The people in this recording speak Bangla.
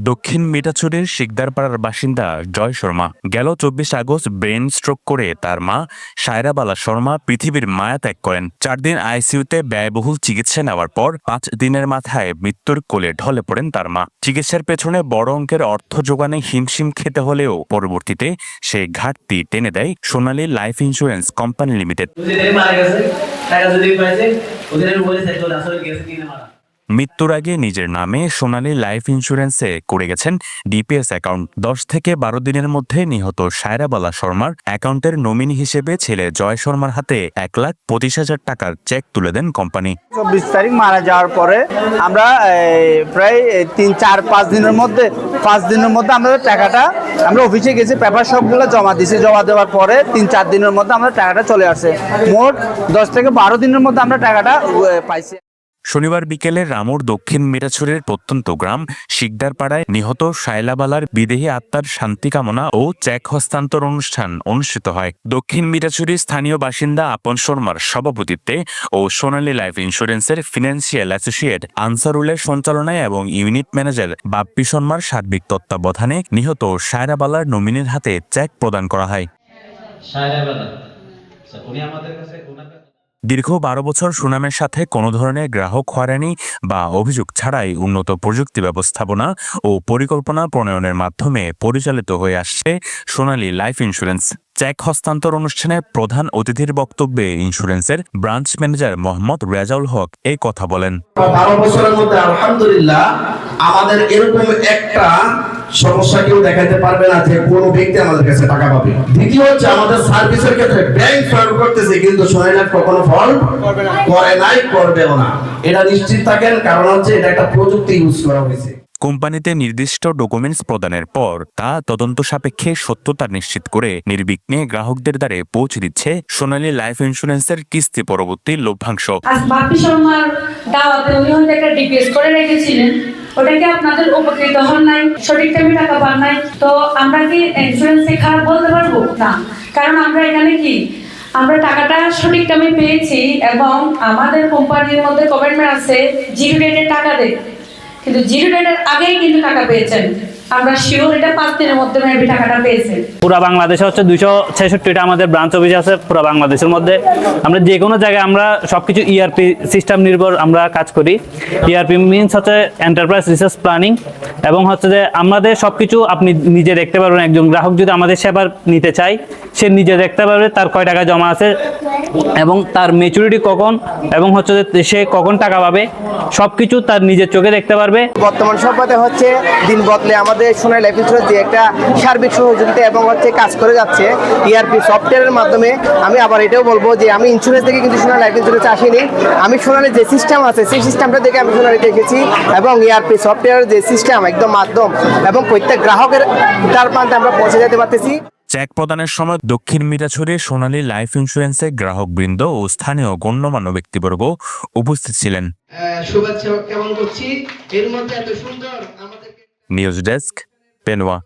দক্ষিণ মিঠাচুরের শিকদারপাড়ার বাসিন্দা জয় শর্মা গেল চব্বিশ আগস্ট ব্রেন স্ট্রোক করে তার মা সায়রাবালা শর্মা পৃথিবীর মায়া ত্যাগ করেন। চার দিন আইসিইউতে ব্যয়বহুল চিকিৎসা নেওয়ার পর পাঁচ দিনের মাথায় মৃত্যুর কোলে ঢলে পড়েন তার মা। চিকিৎসার পেছনে বড় অঙ্কের অর্থ যোগানে হিমশিম খেতে হলেও পরবর্তীতে সে ঘাটতি টেনে দেয় Sonali life insurance company limited. মৃত্যুর আগে নিজের নামে সোনালী লাইফ ইন্স্যুরেন্সে করে গেছেন ডিপিএস অ্যাকাউন্ট। দশ থেকে বারো দিনের মধ্যে নিহত সায়রাবালা শর্মার অ্যাকাউন্টের নমিনি হিসেবে ছেলে জয় শর্মার হাতে এক লাখ পঁচিশ হাজার টাকার চেক তুলে দেন কোম্পানি। চব্বিশ তারিখ মারা যাওয়ার পরে আমরা প্রায় তিন, চার, পাঁচ দিনের মধ্যে, পাঁচ দিনের মধ্যে আমাদের টাকাটা আমরা অফিসে গেছি, পেপার সবগুলো জমা দিয়েছি। জমা দেওয়ার পরে তিন, চার দিনের মধ্যে আমাদের টাকাটা চলে আসে। মোট দশ থেকে বারো দিনের মধ্যে আমরা টাকাটা পাইছি। শনিবার বিকেলে রামুর দক্ষিণ মিরাছুরের প্রত্যন্ত গ্রাম শিকদারপাড়ায় নিহত শায়লাবালার বিদেহী আত্মার শান্তি কামনা ও চেক হস্তান্তর অনুষ্ঠান অনুষ্ঠিত হয়। দক্ষিণ মিরাছুরির স্থানীয় বাসিন্দা আপন শর্মার সভাপতিত্বে ও সোনালী লাইফ ইন্স্যুরেন্সের ফিনান্সিয়াল অ্যাসোসিয়েট আনসারুলের সঞ্চালনায় এবং ইউনিট ম্যানেজার বাপ্পি শর্মার সার্বিক তত্ত্বাবধানে নিহত শায়রাবালার নমিনির হাতে চেক প্রদান করা হয়। আমাদের কাছে দীর্ঘ বারো বছর সুনামের সাথে কোনো ধরনের গ্রাহক হয়রানি বা অভিযোগ ছাড়াই উন্নত প্রযুক্তি ব্যবস্থাপনা ও পরিকল্পনা প্রণয়নের মাধ্যমে পরিচালিত হয়ে আসছে সোনালী লাইফ ইন্স্যুরেন্স। চেক হস্তান্তর অনুষ্ঠানে প্রধান অতিথির বক্তব্যে ইন্স্যুরেন্সের ব্রাঞ্চ ম্যানেজার মোহাম্মদ রেজাউল হক এই কথা বলেন। বারো বছরের মধ্যে আলহামদুলিল্লাহ আমাদের এরকম একটা সমস্যা কেউ দেখাতে পারবে না যে কোনো ব্যক্তি আমাদের কাছে টাকা পাবে। দ্বিতীয় হচ্ছে আমাদের সার্ভিসের ক্ষেত্রে ব্যাংক ফল করতেছে কিন্তু কখনো ফল করে নাই করবেও না। এটা নিশ্চিত থাকেন কারণ হচ্ছে এটা একটা প্রযুক্তি ইউজ করা হয়েছে। কোম্পানিতে নির্দিষ্ট ডকুমেন্টস প্রদানের পর তা তদন্ত সাপেক্ষে সত্যতা নিশ্চিত করে নির্বিঘ্নে গ্রাহকদের দ্বারে পৌঁছে দিচ্ছে সোনালী লাইফ ইন্স্যুরেন্সের কিস্তি পরবর্তী লভ্যাংশ। আজ বাপ্পি শর্মার দাওয়াতে উনি একটা ডিপিএস করে রেখেছিলেন। ওটা কি আপনাদের উপকৃত হন নাই সঠিক টাইমে টাকা পান নাই। তো আমরা কি ইন্স্যুরেন্সে খারাপ বলতে পারব? না। কারণ আমরা এখানে কি? আমরা টাকাটা সঠিক টাইমে পেয়েছি এবং আমাদের কোম্পানির মধ্যে কমেন্টমেন্ট আছে জিরো ডেটের টাকা দেয়। কিন্তু জিরো ডেটের আগেই কিন্তু টাকা পেয়েছেন। আমরা শিওর এটা পাঁচ মধ্যে মেবি টাকাটা পেয়েছেন। পুরো বাংলাদেশে হচ্ছে দুইশো ছেষট্টিটা আমাদের ব্রাঞ্চ অফিস আছে পুরো বাংলাদেশের মধ্যে। আমরা যে কোনো জায়গায় আমরা সবকিছু ইআরপি সিস্টেম নির্ভর আমরা কাজ করি। ইআরপি মিনস হচ্ছে এন্টারপ্রাইজ রিসার্চ প্ল্যানিং এবং হচ্ছে যে আমাদের সবকিছু আপনি নিজে দেখতে পারবেন। একজন গ্রাহক যদি আমাদের সেবা নিতে চায়, সে নিজে দেখতে পারবে, তার কয় টাকা জমা আছে এবং তার মেচুরিটি কখন এবং হচ্ছে যে সে কখন টাকা পাবে, সবকিছু তার নিজের চোখে দেখতে পারবে। বর্তমান সভ্যতা হচ্ছে দিন বদলে আমাদের সোনাই লাইফ ইন্স্যুরেন্স যে একটা সার্বিক সহযোগিতা এবং হচ্ছে কাজ করে যাচ্ছে ইআরপি সফটওয়্যারের মাধ্যমে। আমি আবার এটাও বলব যে আমি ইন্স্যুরেন্স থেকে কিন্তু সোনাই লাইফ ইন্স্যুরেন্স আসিনি আমি সোনালি যে সিস্টেম আছে, সেই সিস্টেমটা দেখে আমি সোনালিতে এসেছি এবং ইআরপি সফটওয়্যারের যে সিস্টেম একদম মাধ্যম এবং প্রত্যেক গ্রাহকের তার প্রান্তে আমরা পৌঁছে যেতে পারতেছি। চেক প্রদানের সময় দক্ষিণ মিরাছড়ে সোনালী লাইফ ইন্স্যুরেন্সের গ্রাহকবৃন্দ ও স্থানীয় গণ্যমান্য ব্যক্তিবর্গ উপস্থিত ছিলেন। শুভেচ্ছা কেমন করছি। এর মধ্যে এত সুন্দর নিউজ ডেস্ক পেনোয়া।